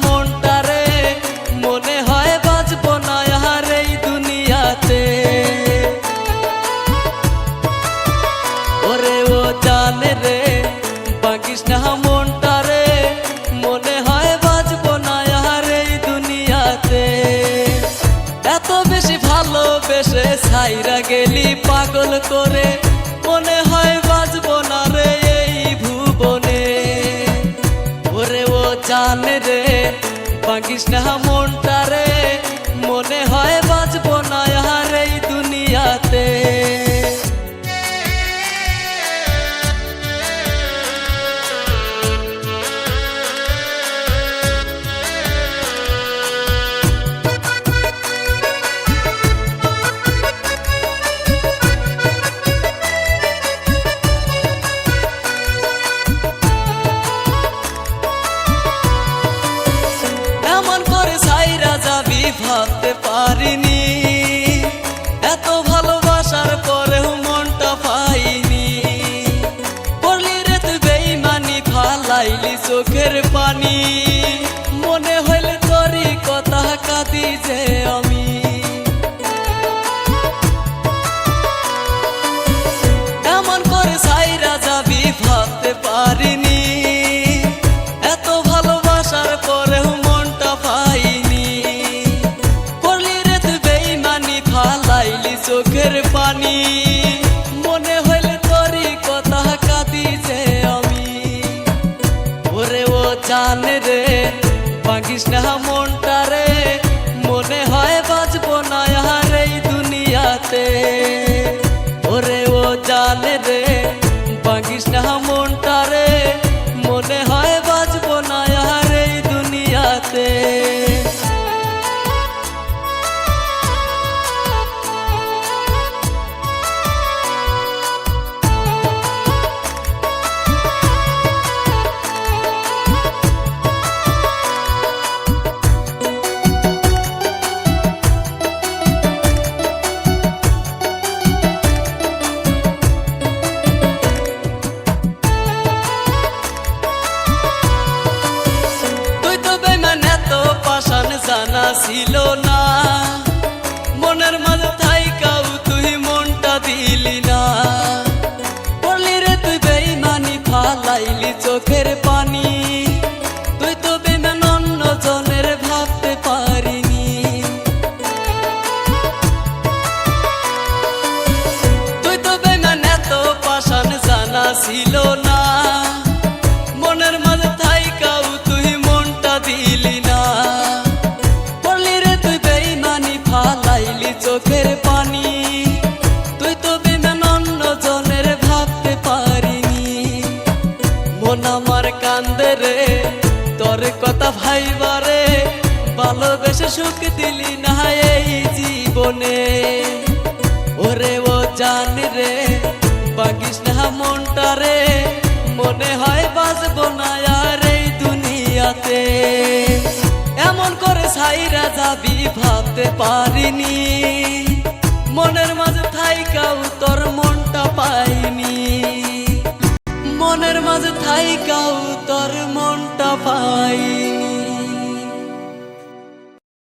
জান রে পাকিস না মনটা রে, মনে হয় বাজব না আর এই ওরে ও জান রে পাকিস না মনটা রে, মনে হয় বাজব না আর এই এত বেশি ভালোবেসে ছাইরা গেলি পাগল করে পাকিস না চোখের পানি। মনে হইলে তোরই কথা কাঁদি যে আমি। পাকিস না মনটা রে মনে হয় বাজব না আর এই দুনিয়াতে। ছিল না। মনের তুই মনটা দিলি না। বললি রে, তুই বেইমানি ফালাইলি চোখের পানি। তুই তো বেমান অন্য জনের ভাবতে পারিনি। তুই তো বেমান এত পাশান জানা ছিল না। ভাইবারে, ভালোবেসে সুখ দিলি না এই জীবনে। ওরে ও জান রে পাকিস না মনটা রে, মনে হয় বাজব না আর এই দুনিয়াতে। এমন করে সাইরা যাবি ভাবতে পারিনি, মনের মাঝে থাইকাও তোর মনটা পাইনি। মনের মাঝে থাইকাও